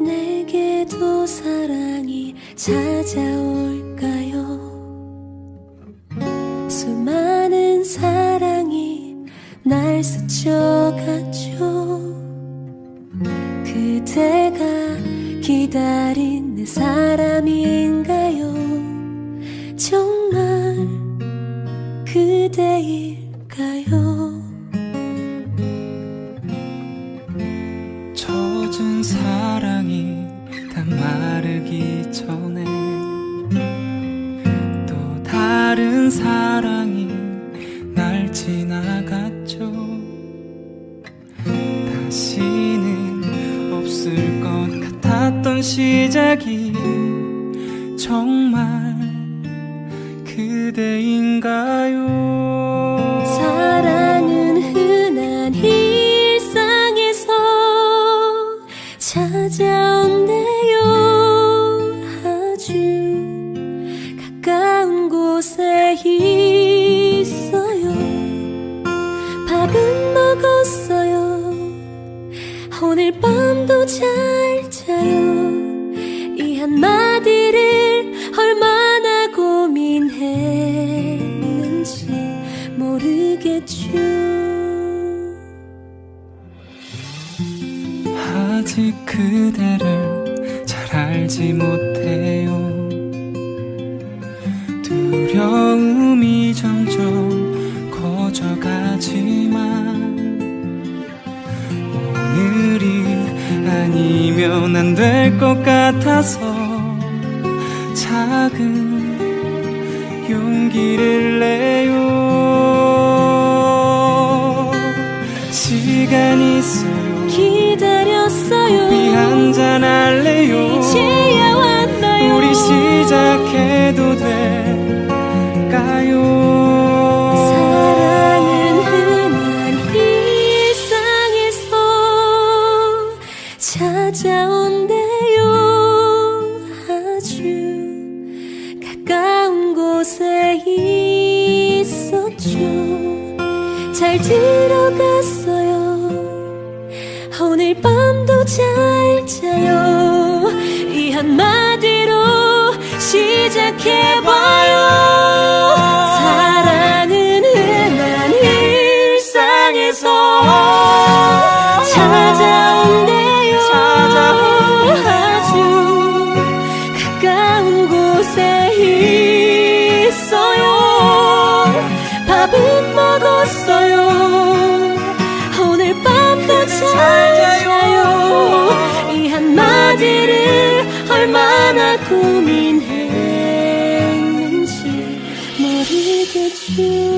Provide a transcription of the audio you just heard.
내게도 사랑이 찾아올까요? 수많은 사랑이 날 스쳐갔죠. 그대가 기다린 내 사람인가요? 정말 그대일까요? 젖은 사랑이 다 마르기 전에 또 다른 사랑이 날 지나갔죠 다시는 없을 것 같았던 시작이 정말 그대인가요? 사랑은 흔한 일상에서 찾아온대요. 아주 가까운 곳에 있어요. 밥은 먹었어요 오늘 밤도 잘 자요. 이 한마디를 얼마나 고민했는지 모르겠죠. 아직 그대를 잘 알지 못해 아니면 안 될 것 같아서 작은 용기를 내요 찾아온대요. 아주 가까운 곳에 있었죠. 잘 들어갔어요. 오늘 밤도 잘 자요. 이 한마디로 시작해봐요. 사랑은 흔한 일상에서. 있어요. 밥은 먹었어요. 오늘 밤도 잘 자요. 이 한마디를 얼마나 고민했는지 모르겠죠